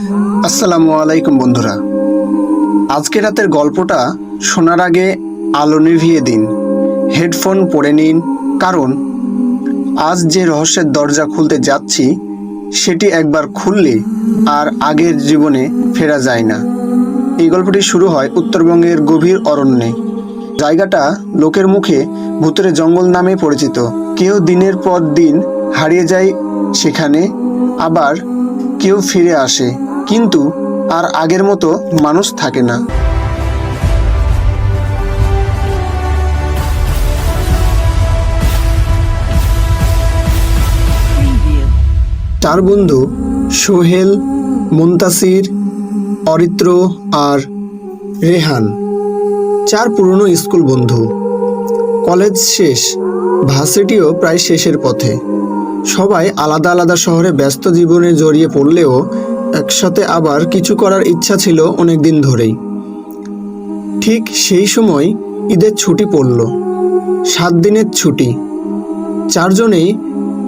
আসসালামু আলাইকুম, বন্ধুরা। আজকে রাতের গল্পটা শোনার আগে আলো নিভিয়ে দিন। হেডফোন পরে নিন, কারণ আজ যে রহস্যের দরজা খুলতে যাচ্ছি, সেটি একবার খুললে আর আগের জীবনে ফেরা যায় না। এই গল্পটি শুরু হয় উত্তরবঙ্গের গভীর অরণ্যে। জায়গাটা লোকের মুখে ভূতের জঙ্গল নামে পরিচিত। কেউ দিনের পর দিন হারিয়ে যায় সেখানে, আবার কেউ ফিরে আসে। কিন্তু আর আগের মতো মানুষ থাকে না. চার বন্ধু সোহেল, মুন্তাসির, অরিত্র আর রেহান, চার পুরনো স্কুল বন্ধু কলেজ শেষ, ভার্সিটিও প্রায় শেষের পথে সবাই আলাদা আলাদা শহরে ব্যস্ত জীবনে জড়িয়ে পড়লেও একসাথে আবার কিছু করার ইচ্ছা ছিল অনেক দিন ধরেই। ঠিক সেই সময় ঈদের ছুটি পড়ল। সাত দিনের ছুটি। চারজনেই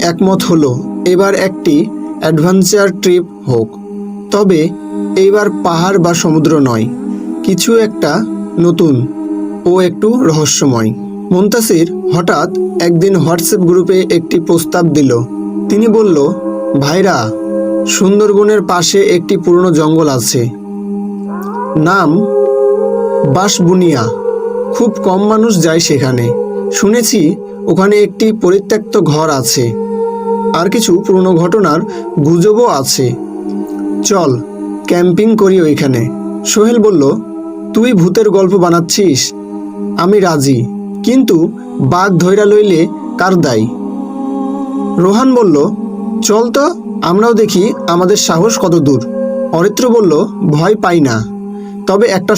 একমত হলো, এবার একটি অ্যাডভেঞ্চার ট্রিপ হোক। তবে এইবার পাহাড় বা সমুদ্র নয়, কিছু একটা নতুন ও একটু রহস্যময়। মুন্তাসির হঠাৎ একদিন হোয়াটসঅ্যাপ গ্রুপে একটি প্রস্তাব দিল। তিনি বলল, ভাইরা, সুন্দরবনের পাশে একটি পুরনো জঙ্গল আছে। নাম বাঁশবুনিয়া। খুব কম মানুষ যায় সেখানে। শুনেছি ওখানে একটি পরিত্যক্ত ঘর আছে। আর কিছু পুরনো ঘটনার গুজবও আছে। চল, ক্যাম্পিং করি ওইখানে। সোহেল বলল, তুই ভূতের গল্প বানাচ্ছিস? আমি রাজি। কিন্তু বাঘ ধৈরা লইলে কার দায়? রোহান বলল, চল তো, আমরাও দেখি আমাদের সাহস কত দূর। অরিত্র বলল, ভয় পাই না। তবে একটা